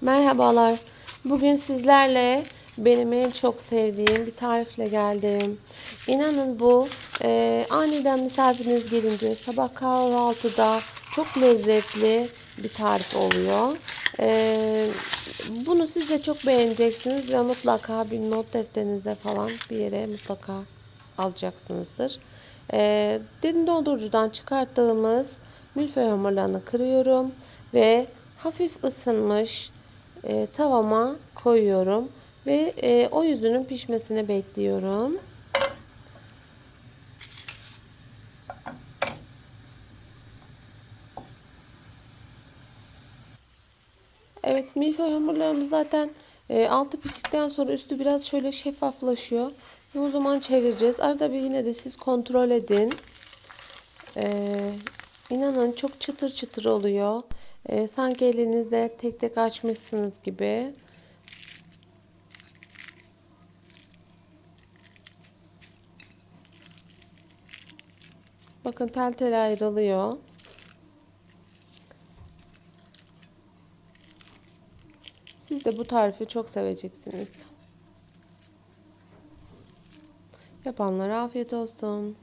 Merhabalar. Bugün sizlerle benim en çok sevdiğim bir tarifle geldim. İnanın bu e, aniden misafiriniz gelince sabah kahvaltıda çok lezzetli bir tarif oluyor. E, bunu siz de çok beğeneceksiniz ve mutlaka bir not defterinize falan bir yere mutlaka alacaksınızdır. E, derin dondurucudan çıkarttığımız milföy hamurlarını kırıyorum ve hafif ısınmış e, tavama koyuyorum ve e, o yüzünün pişmesini bekliyorum. Evet milföy hamurlarımız zaten e, altı piştikten sonra üstü biraz şöyle şeffaflaşıyor. Ve o zaman çevireceğiz. Arada bir yine de siz kontrol edin. Ee, inanın çok çıtır çıtır oluyor. Ee, sanki elinizde tek tek açmışsınız gibi. Bakın tel tel ayrılıyor. Siz de bu tarifi çok seveceksiniz. Yapanlara afiyet olsun.